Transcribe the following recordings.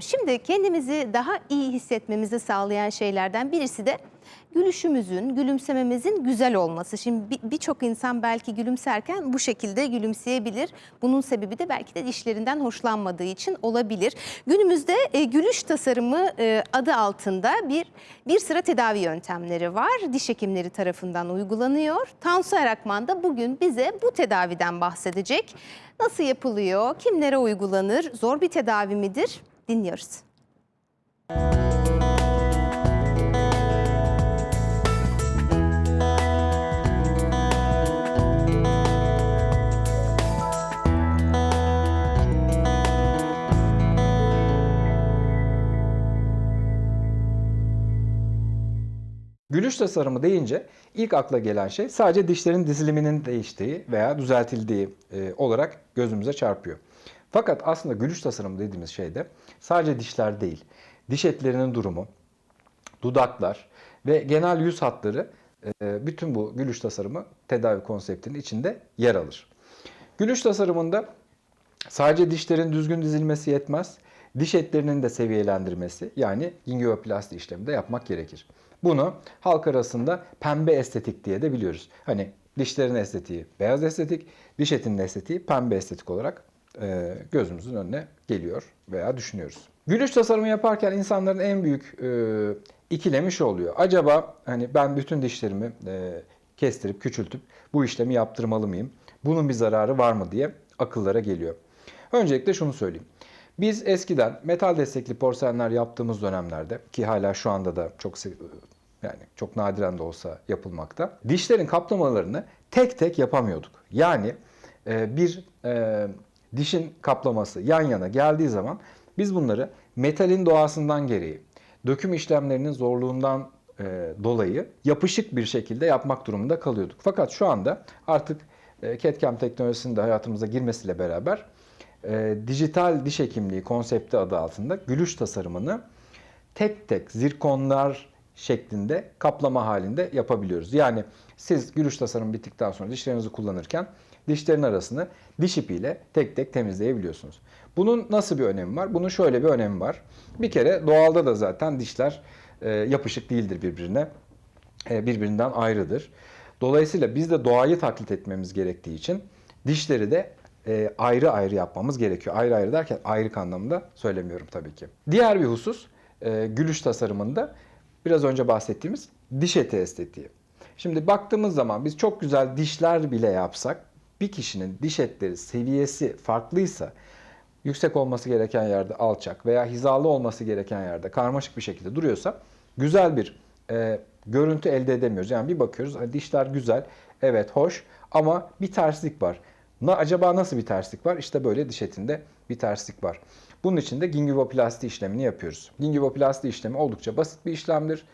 Şimdi kendimizi daha iyi hissetmemizi sağlayan şeylerden birisi de gülüşümüzün, gülümsememizin güzel olması. Şimdi bir- birçok insan belki gülümserken bu şekilde gülümseyebilir. Bunun sebebi de belki de dişlerinden hoşlanmadığı için olabilir. Günümüzde e, gülüş tasarımı e, adı altında bir bir sıra tedavi yöntemleri var. Diş hekimleri tarafından uygulanıyor. Tansu Erakman da bugün bize bu tedaviden bahsedecek. Nasıl yapılıyor? Kimlere uygulanır? Zor bir tedavi midir? Dinliyoruz. Gülüş tasarımı deyince ilk akla gelen şey sadece dişlerin diziliminin değiştiği veya düzeltildiği e, olarak gözümüze çarpıyor. Fakat aslında gülüş tasarımı dediğimiz şeyde sadece dişler değil, diş etlerinin durumu, dudaklar ve genel yüz hatları e, bütün bu gülüş tasarımı tedavi konseptinin içinde yer alır. Gülüş tasarımında sadece dişlerin düzgün dizilmesi yetmez. Diş etlerinin de seviyelendirmesi yani gingivoplasti işlemi de yapmak gerekir. Bunu halk arasında pembe estetik diye de biliyoruz. Hani dişlerin estetiği beyaz estetik, diş etinin estetiği pembe estetik olarak gözümüzün önüne geliyor veya düşünüyoruz. Gülüş tasarımı yaparken insanların en büyük e, ikilemi oluyor. Acaba hani ben bütün dişlerimi e, kestirip küçültüp bu işlemi yaptırmalı mıyım? Bunun bir zararı var mı diye akıllara geliyor. Öncelikle şunu söyleyeyim. Biz eskiden metal destekli porselenler yaptığımız dönemlerde ki hala şu anda da çok yani çok nadiren de olsa yapılmakta. Dişlerin kaplamalarını tek tek yapamıyorduk. Yani e, bir e, dişin kaplaması yan yana geldiği zaman biz bunları metalin doğasından gereği, döküm işlemlerinin zorluğundan e, dolayı yapışık bir şekilde yapmak durumunda kalıyorduk. Fakat şu anda artık e, CAD-CAM teknolojisinin de hayatımıza girmesiyle beraber e, dijital diş hekimliği konsepti adı altında gülüş tasarımını tek tek zirkonlar şeklinde kaplama halinde yapabiliyoruz. Yani siz gülüş tasarımı bittikten sonra dişlerinizi kullanırken dişlerin arasını diş ipiyle tek tek temizleyebiliyorsunuz. Bunun nasıl bir önemi var? Bunun şöyle bir önemi var. Bir kere doğalda da zaten dişler e, yapışık değildir birbirine. E, birbirinden ayrıdır. Dolayısıyla biz de doğayı taklit etmemiz gerektiği için dişleri de e, ayrı ayrı yapmamız gerekiyor. Ayrı ayrı derken ayrık anlamında söylemiyorum tabii ki. Diğer bir husus gülüş tasarımında biraz önce bahsettiğimiz diş eti estetiği. Şimdi baktığımız zaman biz çok güzel dişler bile yapsak bir kişinin diş etleri seviyesi farklıysa yüksek olması gereken yerde alçak veya hizalı olması gereken yerde karmaşık bir şekilde duruyorsa güzel bir e, görüntü elde edemiyoruz. Yani bir bakıyoruz hani dişler güzel, evet hoş ama bir terslik var. Na, acaba nasıl bir terslik var? İşte böyle diş etinde bir terslik var. Bunun için de gingivoplasti işlemini yapıyoruz. Gingivoplasti işlemi oldukça basit bir işlemdir.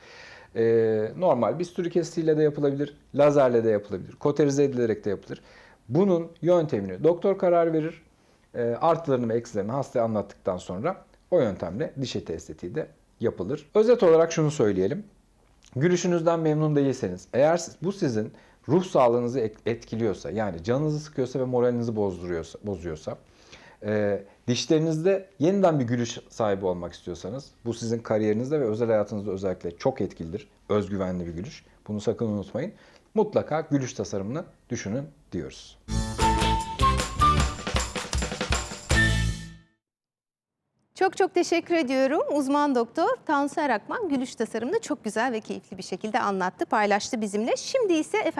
Ee, normal bisturi kesiciyle de yapılabilir, lazerle de yapılabilir, koterize edilerek de yapılır. Bunun yöntemini doktor karar verir. E, artılarını ve eksilerini hastaya anlattıktan sonra o yöntemle diş eti estetiği de yapılır. Özet olarak şunu söyleyelim. Gülüşünüzden memnun değilseniz, eğer bu sizin ruh sağlığınızı et- etkiliyorsa, yani canınızı sıkıyorsa ve moralinizi bozduruyorsa, bozuyorsa, e, dişlerinizde yeniden bir gülüş sahibi olmak istiyorsanız, bu sizin kariyerinizde ve özel hayatınızda özellikle çok etkilidir. Özgüvenli bir gülüş. Bunu sakın unutmayın. Mutlaka gülüş tasarımını düşünün diyoruz. Çok çok teşekkür ediyorum. Uzman doktor Tansu Erakman gülüş tasarımını çok güzel ve keyifli bir şekilde anlattı, paylaştı bizimle. Şimdi ise efendim